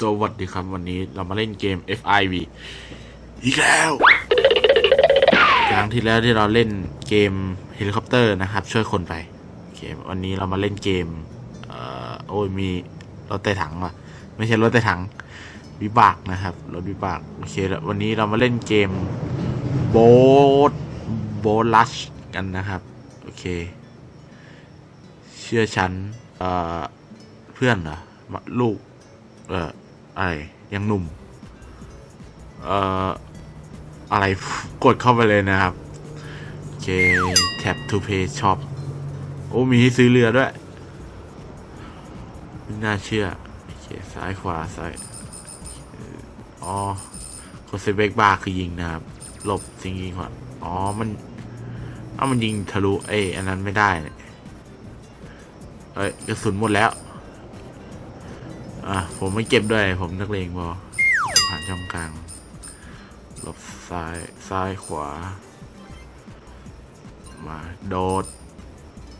สวัสดีครับวันนี้เรามาเล่นเกม FIV อีกแล้ว ครั้งที่แล้วที่เราเล่นเกมเฮลิคอปเตอร์นะครับ ช่วยคนไปโอเควันนี้เรามาเล่นเกมเอ่อโอ้ยมีรถไต่ถังว่ะ ไม่ใช่รถไต่ถังวิบากนะครับรถวิบากโอเคแล้ววันนี้เรามาเล่นเกมโบทโบลัชกันนะครับ โอเค เชื่อฉันเอ่อเพื่อนเหรอลูกเอ่ ออะไรยังหนุ่ม เอ่อ อะไรกดเข้าไปเลยนะครับโอเค tap to pay shop โอ้ มีให้ซื้อเรือด้วยไม่น่าเชื่อโอเคซ้ายขวาซ้ายอ๋อกดเซเบกบาร์คือยิงนะครับ หลบสิงยิงขวาอ๋อ มันเอ้ามันยิงทะลุเอ้อันนั้นไม่ได้เนี่ยเอ้ยกระสุนหมดแล้ว อะผมไม่เก็บด้วย ผมนักเลงพอผ่านช่องกลางหลบซ้ายซ้ายขวา มาโดด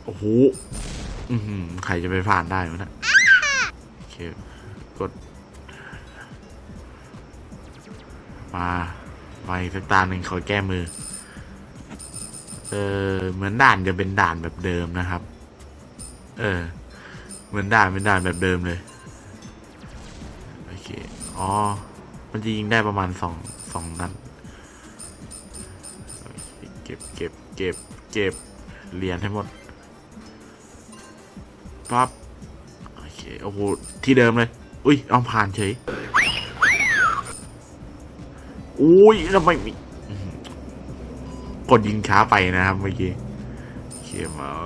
โอ้โหใครจะไปผ่านได้วะเนะโอเคกด มาไปสักตาหนึ่งขอแก้มือ เออ เหมือนด่านจะเป็นด่านแบบเดิมนะครับ เออ เหมือนด่านเป็นด่านแบบเดิมเลย อ๋อ มันจะยิงได้ประมาณสองสองนัดเก็บเก็บเก็บเก็บเหรียญให้หมดปั๊บโอเคโอ้โหที่เดิมเลย อุ้ยเอาผ่านเฉยอุ้ยทำไมมีกดยิงช้าไปนะครับเมื่อกี้โอเคมาเอ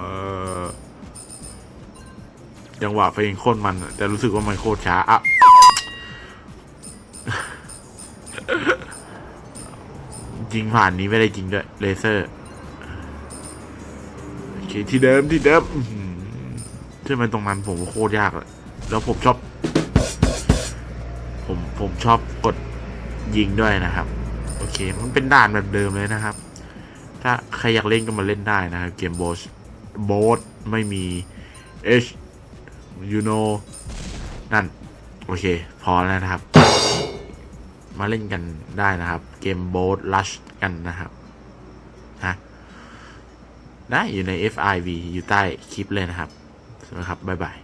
อจังหวะเพลงโคตรมัน แต่รู้สึกว่ามันโคตรช้าอะ ยิงผ่านนี้ไม่ได้จริงด้วยเลเซอร์โอเคที่เดิมที่เดิมอื้อหือใช่ไหมตรงนั้นผมโคตรยากเลยแล้วผมชอบ ผมผมชอบกดยิงด้วยนะครับ โอเค มันเป็นด่านแบบเดิมเลยนะครับ ถ้าใครอยากเล่นก็มาเล่นได้นะครับ เกมโบสโบสไม่มี H you know นั่น โอเค พอแล้วนะครับ มาเล่นกันได้นะครับ เกมโบสลัชกันนะครับฮะนะอยู่ใน FIV อยู่ใต้คลิปเลยนะครับนะครับบ๊ายบาย